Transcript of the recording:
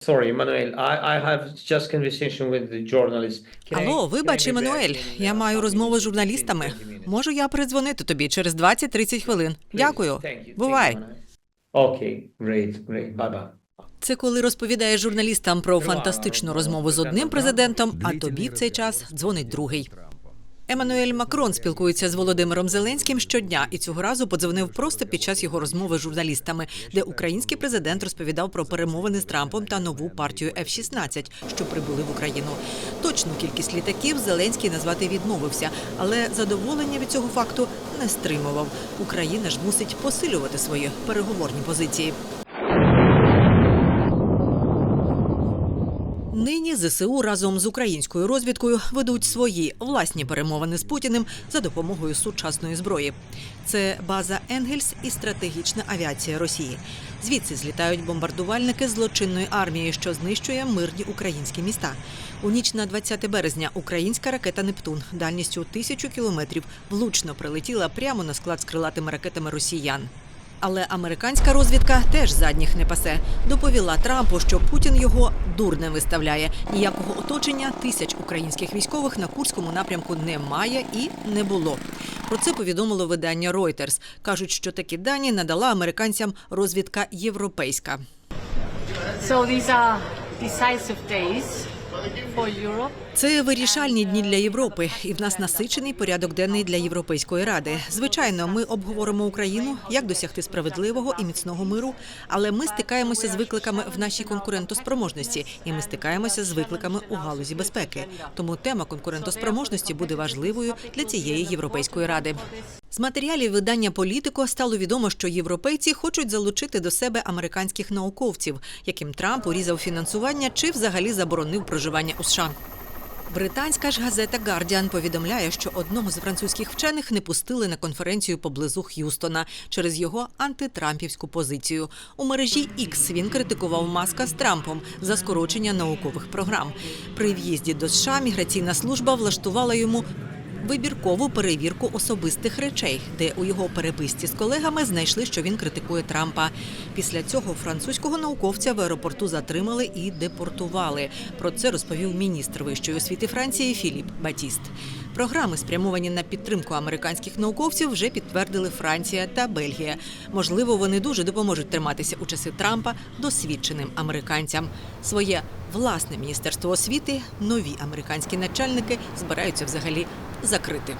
Sorry, Emmanuel, I, I have just conversation with the journalist. Can I- Алло, can I вибач, be back Еммануель, in, я uh, маю розмову з журналістами. 15-20 minutes? Можу я передзвонити тобі через 20-30 хвилин. Please, Дякую. thank you, thank Бувай. you, Emmanuel. Okay, great, great, bye-bye. Це коли розповідає журналістам про фантастичну розмову з одним президентом, а тобі в цей час дзвонить другий. Еммануель Макрон спілкується з Володимиром Зеленським щодня і цього разу подзвонив просто під час його розмови з журналістами, де український президент розповідав про перемовини з Трампом та нову партію F-16, що прибули в Україну. Точну кількість літаків Зеленський назвати відмовився, але задоволення від цього факту не стримував. Україна ж мусить посилювати свої переговорні позиції. Нині ЗСУ разом з українською розвідкою ведуть свої власні перемовини з Путіним за допомогою сучасної зброї. Це база Енгельс і стратегічна авіація Росії. Звідси злітають бомбардувальники злочинної армії, що знищує мирні українські міста. У ніч на 20 березня українська ракета Нептун дальністю тисячу кілометрів влучно прилетіла прямо на склад з крилатими ракетами росіян. Але американська розвідка теж задніх не пасе. Доповіла Трампу, що Путін його дурнем виставляє. Ніякого оточення тисяч українських військових на курському напрямку немає і не було. Про це повідомило видання Reuters. кажуть, що такі дані надала американцям розвідка європейська. So these are decisive days. Це вирішальні дні для Європи, і в нас насичений порядок денний для Європейської ради. Звичайно, ми обговоримо Україну, як досягти справедливого і міцного миру. Але ми стикаємося з викликами в нашій конкурентоспроможності, і ми стикаємося з викликами у галузі безпеки. Тому тема конкурентоспроможності буде важливою для цієї європейської ради. З матеріалів видання Політико стало відомо, що європейці хочуть залучити до себе американських науковців, яким Трамп урізав фінансування чи взагалі заборонив проживання у США. Британська ж газета Guardian повідомляє, що одного з французьких вчених не пустили на конференцію поблизу Х'юстона через його антитрампівську позицію. У мережі X він критикував Маска з Трампом за скорочення наукових програм. При в'їзді до США міграційна служба влаштувала йому. Вибіркову перевірку особистих речей, де у його переписці з колегами знайшли, що він критикує Трампа. Після цього французького науковця в аеропорту затримали і депортували. Про це розповів міністр вищої освіти Франції Філіп Батіст. Програми, спрямовані на підтримку американських науковців, вже підтвердили Франція та Бельгія. Можливо, вони дуже допоможуть триматися у часи Трампа досвідченим американцям. Своє власне міністерство освіти нові американські начальники збираються взагалі закрити.